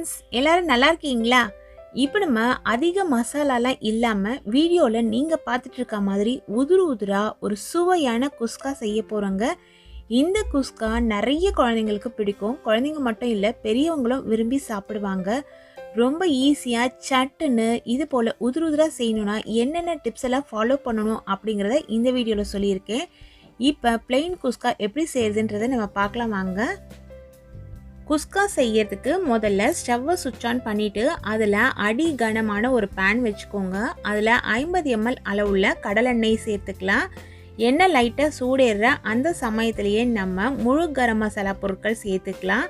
Friends எல்லாரும் நல்லா இருக்கீங்களா? இப்போ நம்ம அதிக மசாலாலாம் இல்லாமல் வீடியோவில் நீங்கள் பார்த்துட்டு இருக்க மாதிரி உதுரு உதுரா ஒரு சுவையான குஸ்கா செய்ய போகிறோங்க இந்த குஸ்கா நிறைய குழந்தைங்களுக்கு பிடிக்கும். குழந்தைங்க மட்டும் இல்லை பெரியவங்களும் விரும்பி சாப்பிடுவாங்க. ரொம்ப ஈஸியாக சட்டுன்னு இது போல் உதுரு உதுரா செய்யணும்னா என்னென்ன டிப்ஸ் எல்லாம் ஃபாலோ பண்ணணும் அப்படிங்கிறத இந்த வீடியோவில் சொல்லியிருக்கேன். இப்போ பிளெயின் குஸ்கா எப்படி செய்யறதுன்றதை நம்ம பார்க்கலாம் வாங்க. குஸ்கா செய்யறதுக்கு முதல்ல ஸ்டவ்வை சுவிட்ச் ஆன் பண்ணிவிட்டு அதில் அடி கனமான ஒரு பேன் வச்சுக்கோங்க. அதில் ஐம்பது எம்எல் அளவுள்ள கடலெண்ணெய் சேர்த்துக்கலாம். எண்ணெய் லைட்டாக சூடேற அந்த சமயத்திலேயே நம்ம முழு கரம் மசாலா பொருட்கள் சேர்த்துக்கலாம்.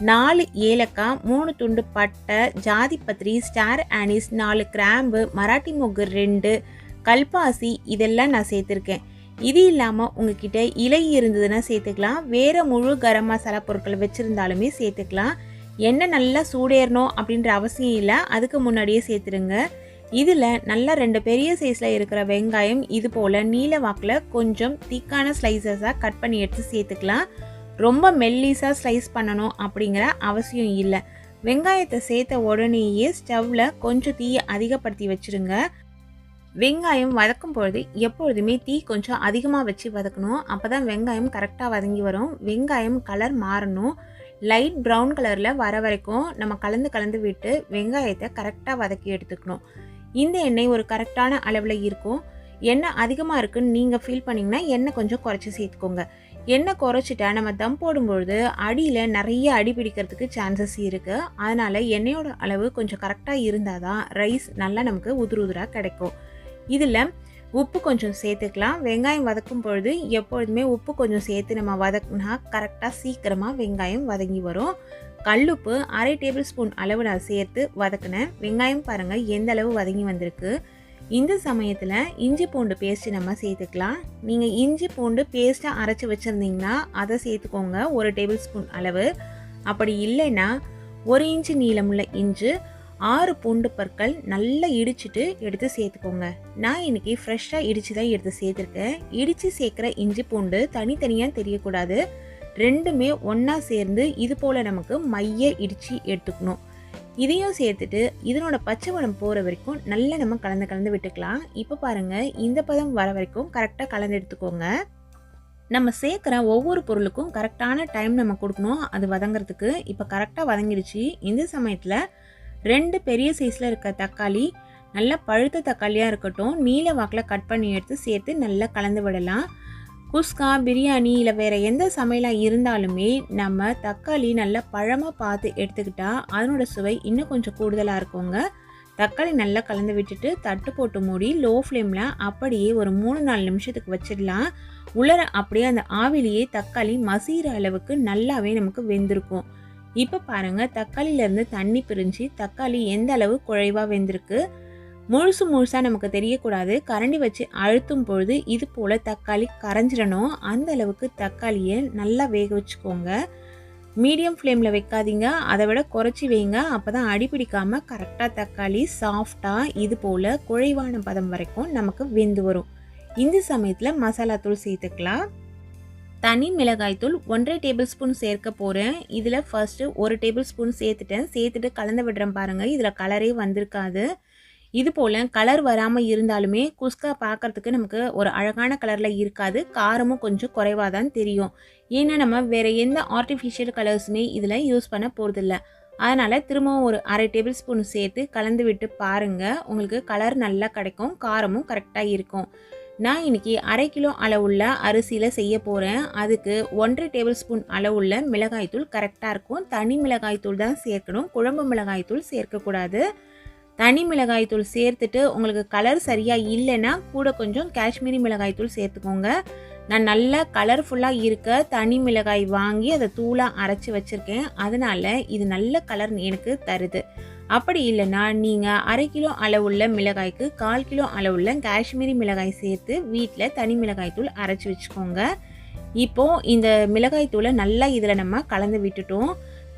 நாலு ஏலக்காய் மூணு துண்டு பட்டை ஜாதிபத்திரி ஸ்டார் ஆனிஸ் நாலு கிராம்பு மராட்டி மொக்கு ரெண்டு கல்பாசி இதெல்லாம் நான் சேர்த்துருக்கேன். இது இல்லாமல் உங்ககிட்ட இலை இருந்ததுன்னா சேர்த்துக்கலாம். வேறு முழு கரம் மசாலா பொருட்கள் வச்சுருந்தாலுமே சேர்த்துக்கலாம். எண்ணெய் நல்லா சூடேறணும் அப்படின்ற அவசியம் இல்லை. அதுக்கு முன்னாடியே சேர்த்துடுங்க. இதில் நல்லா ரெண்டு பெரிய சைஸில் இருக்கிற வெங்காயம் இது போல் நீல வாக்கில் கொஞ்சம் திக்கான ஸ்லைசஸாக கட் பண்ணி எடுத்து சேர்த்துக்கலாம். ரொம்ப மெல்லிஸாக ஸ்லைஸ் பண்ணணும் அப்படிங்கிற அவசியம் இல்லை. வெங்காயத்தை சேர்த்த உடனேயே ஸ்டவ்வில் கொஞ்சம் தீயை அதிகப்படுத்தி வச்சுருங்க. வெங்காயம் வதக்கும் பொழுது எப்பொழுதுமே தீ கொஞ்சம் அதிகமாக வச்சு வதக்கணும். அப்போ தான் வெங்காயம் கரெக்டாக வதங்கி வரும். வெங்காயம் கலர் மாறணும். லைட் ப்ரௌன் கலரில் வர வரைக்கும் நம்ம கலந்து கலந்து விட்டு வெங்காயத்தை கரெக்டாக வதக்கி எடுத்துக்கணும். இந்த எண்ணெய் ஒரு கரெக்டான அளவில் இருக்கும். எண்ணெய் அதிகமாக இருக்குன்னு நீங்கள் ஃபீல் பண்ணிங்கன்னா எண்ணெய் கொஞ்சம் குறைச்சி சேர்த்துக்கோங்க. எண்ணெய் குறைச்சிட்டா நம்ம தம் போடும்பொழுது அடியில் நிறைய அடி பிடிக்கிறதுக்கு சான்சஸ் இருக்குது அதனால் எண்ணெயோட அளவு கொஞ்சம் கரெக்டாக இருந்தால் தான் ரைஸ் நல்லா நமக்கு உதிரு உதிராக கிடைக்கும். இதில் உப்பு கொஞ்சம் சேர்த்துக்கலாம். வெங்காயம் வதக்கும் பொழுது எப்பொழுதுமே உப்பு கொஞ்சம் சேர்த்து நம்ம வதக்குனா கரெக்டாக சீக்கிரமாக வெங்காயம் வதங்கி வரும். கல்லுப்பு அரை டேபிள் ஸ்பூன் அளவு நான் சேர்த்து வதக்கினேன். வெங்காயம் பாருங்கள் எந்த அளவு வதங்கி வந்திருக்கு. இந்த சமயத்தில் இஞ்சி பூண்டு பேஸ்ட்டு நம்ம சேர்த்துக்கலாம். நீங்கள் இஞ்சி பூண்டு பேஸ்ட்டை அரைச்சி வச்சுருந்தீங்கன்னா அதை சேர்த்துக்கோங்க ஒரு டேபிள் ஸ்பூன் அளவு. அப்படி இல்லைன்னா ஒரு இன்ச்சு நீளமுள்ள இஞ்சி ஆறு பூண்டு பற்கள் நல்லா இடிச்சிட்டு எடுத்து சேர்த்துக்கோங்க. நான் இன்னைக்கு ஃப்ரெஷ்ஷாக இடித்து தான் எடுத்து சேர்த்துருக்கேன். இடித்து சேர்க்குற இஞ்சி பூண்டு தனித்தனியாக தெரியக்கூடாது. ரெண்டுமே ஒன்றா சேர்ந்து இது போல் நமக்கு மைய இடித்து எடுத்துக்கணும். இதையும் சேர்த்துட்டு இதனோட பச்சை பழம் போகிற வரைக்கும் நல்லா நம்ம கலந்து கலந்து விட்டுக்கலாம். இப்போ பாருங்கள் இந்த பதம் வர வரைக்கும் கரெக்டாக கலந்து எடுத்துக்கோங்க. நம்ம சேர்க்குற ஒவ்வொரு பொருளுக்கும் கரெக்டான டைம் நம்ம கொடுக்கணும். அது வதங்கிறதுக்கு. இப்போ கரெக்டாக வதங்கிடுச்சு. இந்த சமயத்தில் ரெண்டு பெரிய சைஸில் இருக்க தக்காளி நல்லா பழுத்த தக்காளியாக இருக்கட்டும் நீல வாக்கில் கட் பண்ணி எடுத்து சேர்த்து நல்லா கலந்து விடலாம். குஸ்கா பிரியாணி இல்லை வேறு எந்த சமையலாக இருந்தாலுமே நம்ம தக்காளி நல்லா பழமாக பார்த்து எடுத்துக்கிட்டால் அதனோட சுவை இன்னும் கொஞ்சம் கூடுதலாக இருக்குங்க. தக்காளி நல்லா கலந்து விட்டுட்டு தட்டு போட்டு மூடி லோ ஃப்ளேமில் அப்படியே ஒரு மூணு நாலு நிமிஷத்துக்கு வச்சிடலாம். உலர அப்படியே அந்த ஆவிலேயே தக்காளி மசிகிற அளவுக்கு நல்லாவே நமக்கு வெந்திருக்கும். இப்போ பாருங்கள் தக்காளியிலேருந்து தண்ணி பிரிஞ்சு தக்காளி எந்த அளவு குழைவாக வெந்திருக்கு முழுசு முழுசாக நமக்கு தெரியக்கூடாது. கரண்டி வச்சு அழுத்தும் பொழுது இது போல் தக்காளி கரைஞ்சிடணும். அந்த அளவுக்கு தக்காளியை நல்லா வேக வச்சுக்கோங்க. மீடியம் ஃப்ளேமில் வைக்காதீங்க. அதை விட குறைச்சி வைங்க. அப்போ தான் அடிப்பிடிக்காமல் கரெக்டாக தக்காளி சாஃப்டாக இது போல் குழைவான பதம் வரைக்கும் நமக்கு வெந்து வரும். இந்த சமயத்தில் மசாலா தூள் சேர்த்துக்கலாம். தனி மிளகாய்த்தூள் ஒன்றரை டேபிள் ஸ்பூன் சேர்க்க போகிறேன் இதில் ஃபர்ஸ்ட்டு ஒரு டேபிள் ஸ்பூன் சேர்த்துட்டேன். சேர்த்துட்டு கலந்து விடுறேன் பாருங்கள் இதில் கலரே வந்திருக்காது. இது போல் கலர் வராமல் இருந்தாலுமே குஸ்கா பார்க்குறதுக்கு நமக்கு ஒரு அழகான கலரில் இருக்காது. காரமும் கொஞ்சம் குறைவாக தான் தெரியும். ஏன்னா நம்ம வேறு எந்த ஆர்டிஃபிஷியல் கலர்ஸுமே இதில் யூஸ் பண்ண போகிறதில்ல அதனால் திரும்பவும் ஒரு அரை டேபிள் ஸ்பூன் சேர்த்து கலந்து விட்டு பாருங்கள் உங்களுக்கு கலர் நல்லா கிடைக்கும். காரமும் கரெக்டாக இருக்கும். நான் இன்றைக்கி அரை கிலோ அளவுள்ள அரிசியில் செய்ய போகிறேன் அதுக்கு ஒன்றரை டேபிள் ஸ்பூன் அளவுள்ள மிளகாய்த்தூள் கரெக்டாக இருக்கும். தனி மிளகாய்த்தூள் தான் சேர்க்கணும். குழம்பு மிளகாய்த்தூள் சேர்க்கக்கூடாது. தனி மிளகாய்த்தூள் சேர்த்துட்டு உங்களுக்கு கலர் சரியாக இல்லைன்னா கூட கொஞ்சம் காஷ்மீரி மிளகாய்த்தூள் சேர்த்துக்கோங்க. நான் நல்லா கலர்ஃபுல்லாக இருக்க தனி மிளகாய் வாங்கி அதை தூளாக அரைச்சி வச்சுருக்கேன். அதனால் இது நல்ல கலர் எனக்கு தருது. அப்படி இல்லைன்னா நீங்கள் அரை கிலோ அளவுள்ள மிளகாய்க்கு கால் கிலோ அளவுள்ள காஷ்மீரி மிளகாய் சேர்த்து வீட்டில் தனி மிளகாய் தூள் அரைச்சி வச்சுக்கோங்க. இப்போது இந்த மிளகாய் தூளை நல்லா இதில் நம்ம கலந்து விட்டுட்டோம்.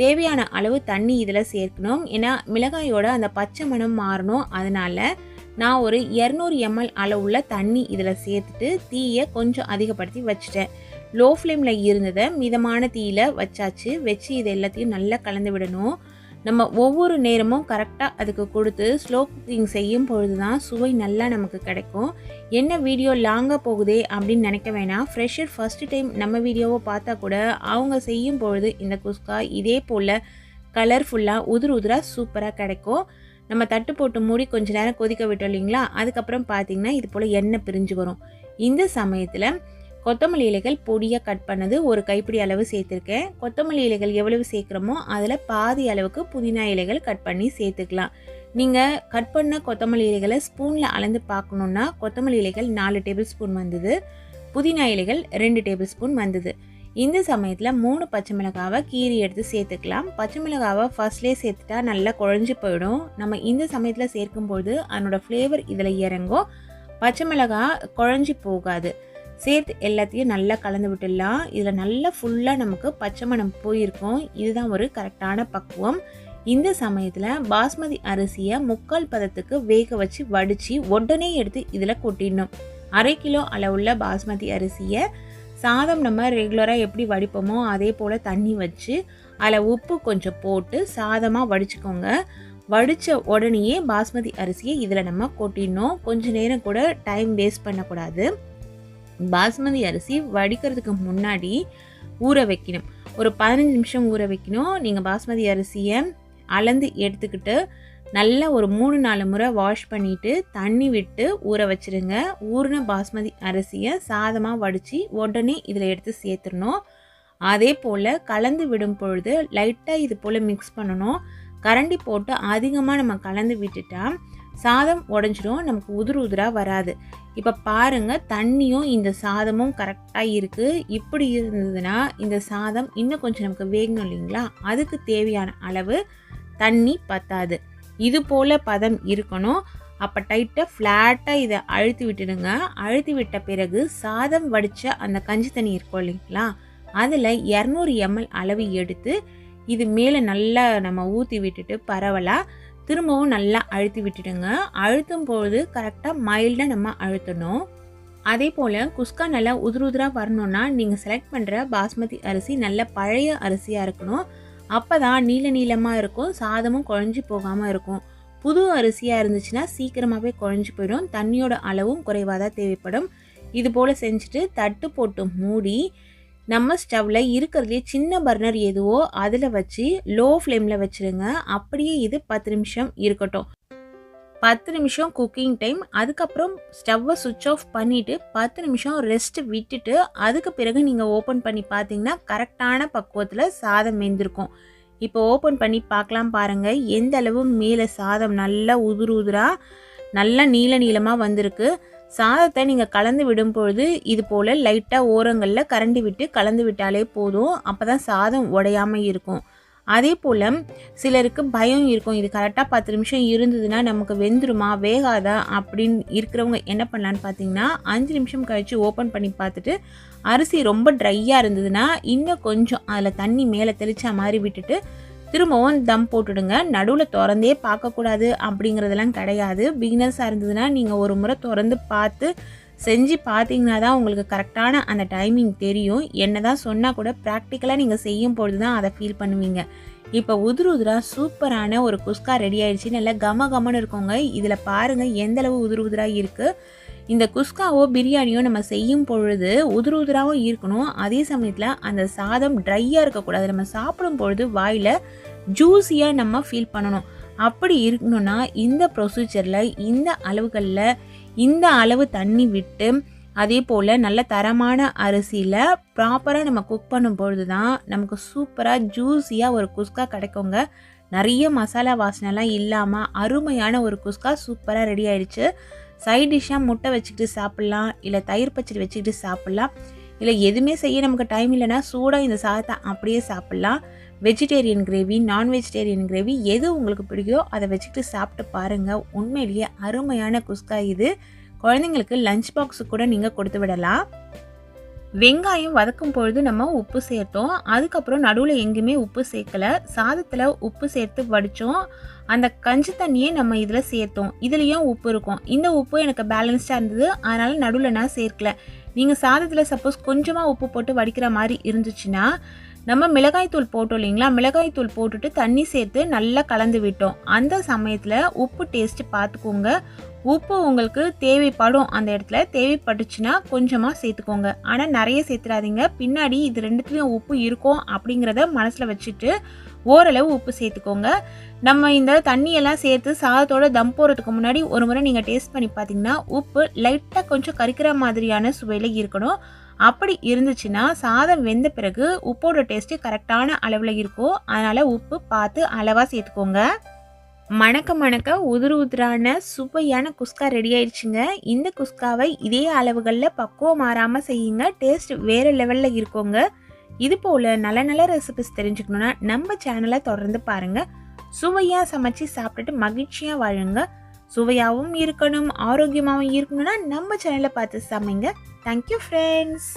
தேவையான அளவு தண்ணி இதில் சேர்க்கணும். ஏன்னா மிளகாயோட அந்த பச்சை மணம் மாறணும். அதனால் நான் ஒரு இரநூறு எம்எல் அளவுள்ள தண்ணி இதில் சேர்த்துட்டு தீயை கொஞ்சம் அதிகப்படுத்தி வச்சுட்டேன். லோ ஃப்ளேமில் இருந்ததை மிதமான தீயில் வச்சாச்சு. வச்சு இது எல்லாத்தையும் நல்லா கலந்து விடணும். நம்ம ஒவ்வொரு நேரமும் கரெக்டாக அதுக்கு கொடுத்து ஸ்லோ குக்கிங் செய்யும் பொழுது தான் சுவை நல்லா நமக்கு கிடைக்கும். என்ன வீடியோ லாங்காக போகுதே அப்படின்னு நினைக்க வேணாம். ஃப்ரெஷர் ஃபஸ்ட்டு டைம் நம்ம வீடியோவை பார்த்தா கூட அவங்க செய்யும் பொழுது இந்த குஸ்கா இதே போல் கலர்ஃபுல்லாக உதிர் உதிராக சூப்பராக கிடைக்கும். நம்ம தட்டு போட்டு மூடி கொஞ்ச நேரம் கொதிக்க விட்டோம் இல்லைங்களா? அதுக்கப்புறம் பார்த்தீங்கன்னா இது போல் எண்ணெய் பிரிஞ்சு வரும். இந்த சமயத்தில் கொத்தமல்லி இலைகள் பொடியாக கட் பண்ணது ஒரு கைப்பிடி அளவு சேர்த்துருக்கேன். கொத்தமல்லி இலைகள் எவ்வளவு சேர்க்குறோமோ அதில் பாதி அளவுக்கு புதினா இலைகள் கட் பண்ணி சேர்த்துக்கலாம். நீங்கள் கட் பண்ண கொத்தமல்லி இலைகளை ஸ்பூனில் அளந்து பார்க்கணுன்னா கொத்தமல்லி இலைகள் நாலு டேபிள் ஸ்பூன் வந்தது. புதினா இலைகள் ரெண்டு டேபிள் ஸ்பூன் வந்தது. இந்த சமயத்தில் மூணு பச்சை மிளகாவை கீரி எடுத்து சேர்த்துக்கலாம். பச்சை மிளகாவை ஃபர்ஸ்ட்லேயே சேர்த்துட்டா நல்லா குழஞ்சி போயிடும். நம்ம இந்த சமயத்தில் சேர்க்கும்போது அதனோட ஃப்ளேவர் இதில் இறங்கும். பச்சை மிளகாய் குழஞ்சி போகாது. சேர்த்து எல்லாத்தையும் நல்லா கலந்து விட்டுடலாம். இதில் நல்லா ஃபுல்லாக நமக்கு பச்சை மணம் போயிருக்கும் இதுதான் ஒரு கரெக்டான பக்குவம். இந்த சமயத்தில் பாஸ்மதி அரிசியை முக்கால் பதத்துக்கு வேக வச்சு வடித்து உடனே எடுத்து இதில் கொட்டிடணும். அரை கிலோ அளவுள்ள பாஸ்மதி அரிசியை சாதம் நம்ம ரெகுலராக எப்படி வடிப்போமோ அதே போல் தண்ணி வச்சு அதில் உப்பு கொஞ்சம் போட்டு சாதமாக வடிச்சுக்கோங்க. வடித்த உடனேயே பாஸ்மதி அரிசியை இதில் நம்ம கொட்டிடணும். கொஞ்சம் நேரம் கூட டைம் வேஸ்ட் பண்ணக்கூடாது. பாஸ்மதி அரிசி வடிக்கிறதுக்கு முன்னாடி ஊற வைக்கணும். ஒரு பதினஞ்சு நிமிஷம் ஊற வைக்கணும். நீங்கள் பாஸ்மதி அரிசியை அளந்து எடுத்துக்கிட்டு நல்லா ஒரு மூணு நாலு முறை வாஷ் பண்ணிவிட்டு தண்ணி விட்டு ஊற வச்சுருங்க. ஊறின பாஸ்மதி அரிசியை சாதமாக வடித்து உடனே இதில் எடுத்து சேர்த்துடணும். அதே போல் கலந்து விடும் பொழுது லைட்டாக இது போல் மிக்ஸ் பண்ணணும். கரண்டி போட்டு அதிகமாக நம்ம கலந்து விட்டுட்டால் சாதம் உடஞ்சிடும் நமக்கு உதிர் உதிராக வராது. இப்போ பாருங்கள் தண்ணியும் இந்த சாதமும் கரெக்டாக இருக்குது இப்படி இருந்ததுன்னா இந்த சாதம் இன்னும் கொஞ்சம் நமக்கு வேகணும் இல்லைங்களா? அதுக்கு தேவையான அளவு தண்ணி பத்தாது. இது போல் பதம் இருக்கணும். அப்போ டைட்டாக ஃப்ளாட்டாக இதை அழுத்தி விட்டுடுங்க. அழுத்தி விட்ட பிறகு சாதம் வடித்த அந்த கஞ்சி தண்ணி இருக்கும் இல்லைங்களா? அதில் இரநூறு எம்எல் அளவு எடுத்து இது மேலே நல்லா நம்ம ஊற்றி விட்டுட்டு பரவலாக திரும்பவும் நல்லா அழுத்தி விட்டுடுங்க. அழுத்தும் பொழுது கரெக்டாக மைல்டாக நம்ம அழுத்தணும். அதே போல் குஸ்கா நல்லா உதிர் உதிராக வரணும்னா நீங்கள் செலக்ட் பண்ணுற பாஸ்மதி அரிசி நல்ல பழைய அரிசியாக இருக்கணும். அப்போ தான் நீல நீளமாக இருக்கும் சாதமும் குழஞ்சி போகாமல் இருக்கும். புது அரிசியாக இருந்துச்சுன்னா சீக்கிரமாகவே குழஞ்சி போயிடும். தண்ணியோட அளவும் குறைவாக தான் தேவைப்படும். இது போல் செஞ்சுட்டு தட்டு போட்டு மூடி நம்ம ஸ்டவ்வில் இருக்கிறதுலே சின்ன பர்னர் எதுவோ அதில் வச்சு லோ ஃப்ளேமில் வச்சுருங்க. அப்படியே இது பத்து நிமிஷம் இருக்கட்டும். பத்து நிமிஷம் குக்கிங் டைம் அதுக்கப்புறம் ஸ்டவ்வை சுவிட்ச் ஆஃப் பண்ணிவிட்டு பத்து நிமிஷம் ரெஸ்ட் விட்டுட்டு அதுக்கு பிறகு நீங்கள் ஓப்பன் பண்ணி பார்த்தீங்கன்னா கரெக்டான பக்குவத்தில் சாதம் மேந்திருக்கும் இப்போ ஓப்பன் பண்ணி பார்க்கலாம் பாருங்கள் எந்த அளவு மேலே சாதம் நல்லா உதுரு உதுராக நல்லா நீள நீளமாக வந்திருக்கு. சாதத்தை நீங்கள் கலந்து விடும் பொழுது இது போல் லைட்டாக ஓரங்களில் கரண்டி விட்டு கலந்து விட்டாலே போதும். அப்போ தான் சாதம் உடையாமல் இருக்கும். அதே போல் சிலருக்கு பயம் இருக்கும். இது கரெக்டாக பத்து நிமிஷம் இருந்ததுன்னா நமக்கு வெந்துருமா வேகாதா அப்படின்னு இருக்கிறவங்க என்ன பண்ணலான்னு பார்த்தீங்கன்னா அஞ்சு நிமிஷம் கழித்து ஓப்பன் பண்ணி பார்த்துட்டு அரிசி ரொம்ப ட்ரையாக இருந்ததுன்னா இன்னும் கொஞ்சம் அதில் தண்ணி மேலே தெளித்த மாதிரி விட்டுட்டு திரும்பவும் தம் போட்டுடுங்க. நடுவில் திறந்தே பார்க்கக்கூடாது அப்படிங்கிறதெல்லாம் கிடையாது. பிகினர்ஸாக இருந்ததுன்னா நீங்கள் ஒரு முறை திறந்து பார்த்து செஞ்சு பார்த்தீங்கன்னா தான் உங்களுக்கு கரெக்டான அந்த டைமிங் தெரியும். என்ன தான் சொன்னால் கூட ப்ராக்டிக்கலாக நீங்கள் செய்யும் பொழுது தான் அதை ஃபீல் பண்ணுவீங்க. இப்போ உதிர் உதிராக சூப்பரான ஒரு குஸ்கா ரெடி ஆயிடுச்சு. நல்லா கம கமன்னு இருக்கோங்க. இதில் பாருங்கள் எந்தளவு உதிர் உதிராக இருக்குது இந்த குஸ்காவோ பிரியாணியோ நம்ம செய்யும் பொழுது உதிரு உதிராகவும் இருக்கணும் அதே சமயத்தில் அந்த சாதம் ட்ரையாக இருக்கக்கூடாது. நம்ம சாப்பிடும் பொழுது வாயில் ஜூஸியாக நம்ம ஃபீல் பண்ணணும். அப்படி இருக்கணும்னா இந்த ப்ரொசீஜரில் இந்த அளவுகளில் இந்த அளவு தண்ணி விட்டு அதே போல் நல்ல தரமான அரிசியில் ப்ராப்பராக நம்ம குக் பண்ணும் பொழுது தான் நமக்கு சூப்பராக ஜூஸியாக ஒரு குஸ்கா கிடைக்குங்க. நிறைய மசாலா வாசனைலாம் இல்லாமல் அருமையான ஒரு குஸ்கா சூப்பராக ரெடி ஆயிடுச்சு. சைட் டிஷ்ஷாக முட்டை வச்சுக்கிட்டு சாப்பிட்லாம் இல்லை தயிர் பச்சடி வச்சுக்கிட்டு சாப்பிட்லாம் இல்லை எதுவுமே செய்ய நமக்கு டைம் இல்லைன்னா சூடாக இந்த சாதத்தை அப்படியே சாப்பிட்லாம். Vegetarian gravy non vegetarian gravy எது உங்களுக்கு பிடிக்குதோ அதை வச்சுக்கிட்டு சாப்பிட்டு பாருங்கள் உண்மையிலேயே அருமையான குஸ்கா இது. குழந்தைங்களுக்கு லஞ்ச் பாக்ஸு கூட நீங்கள் கொடுத்து விடலாம். வெங்காயம் வதக்கும் பொழுது நம்ம உப்பு சேர்த்தோம். அதுக்கப்புறம் நடுவில் எங்கேயுமே உப்பு சேர்க்கலை. சாதத்தில் உப்பு சேர்த்து வடித்தோம் அந்த கஞ்சி தண்ணியே நம்ம இதில் சேர்த்தோம். இதுலேயும் உப்பு இருக்கும். இந்த உப்பு எனக்கு பேலன்ஸ்டாக இருந்தது. அதனால் நடுவில் நான் சேர்க்கல. நீங்கள் சாதத்தில் சப்போஸ் கொஞ்சமாக உப்பு போட்டு வடிக்கிற மாதிரி இருந்துச்சுன்னா நம்ம மிளகாய்த்தூள் போட்டோம் இல்லைங்களா? மிளகாய்த்தூள் போட்டுட்டு தண்ணி சேர்த்து நல்லா கலந்து விட்டோம். அந்த சமயத்தில் உப்பு டேஸ்ட் பார்த்துக்கோங்க உப்பு உங்களுக்கு தேவைப்படும் அந்த இடத்துல. தேவைப்பட்டுச்சுன்னா கொஞ்சமாக சேர்த்துக்கோங்க. ஆனால் நிறைய சேர்த்துடாதீங்க பின்னாடி இது ரெண்டுத்துலேயும் உப்பு இருக்கும் அப்படிங்கிறத மனசில் வச்சுட்டு ஓரளவு உப்பு சேர்த்துக்கோங்க. நம்ம இந்த தண்ணியெல்லாம் சேர்த்து சாதத்தோட தம் போகிறதுக்கு முன்னாடி ஒரு முறை நீங்கள் டேஸ்ட் பண்ணி பார்த்தீங்கன்னா உப்பு லைட்டாக கொஞ்சம் கரிக்கிற மாதிரியான சுவையில் இருக்கணும். அப்படி இருந்துச்சுன்னா சாதம் வெந்த பிறகு உப்போட டேஸ்ட்டு கரெக்டான அளவில் இருக்கும் அதனால் உப்பு பார்த்து அளவாக சேர்த்துக்கோங்க. மணக்க மணக்க உதிரு உதிரான சுவையான குஸ்கா ரெடி ஆயிடுச்சுங்க. இந்த குஸ்காவை இதே அளவுகளில் பக்குவம் மாறாமல் செய்யுங்க. டேஸ்ட் வேறு லெவலில் இருக்கோங்க. இது போல் நல்ல நல்ல ரெசிபிஸ் தெரிஞ்சுக்கணுன்னா நம்ம சேனலை தொடர்ந்து பாருங்கள் சுவையாக சமைச்சு சாப்பிட்டுட்டு மகிழ்ச்சியாக வாழுங்க. சுவையாகவும் இருக்கணும் ஆரோக்கியமாகவும் இருக்கணும்னா நம்ம சேனலை பார்த்து சமைங்க. Thank you friends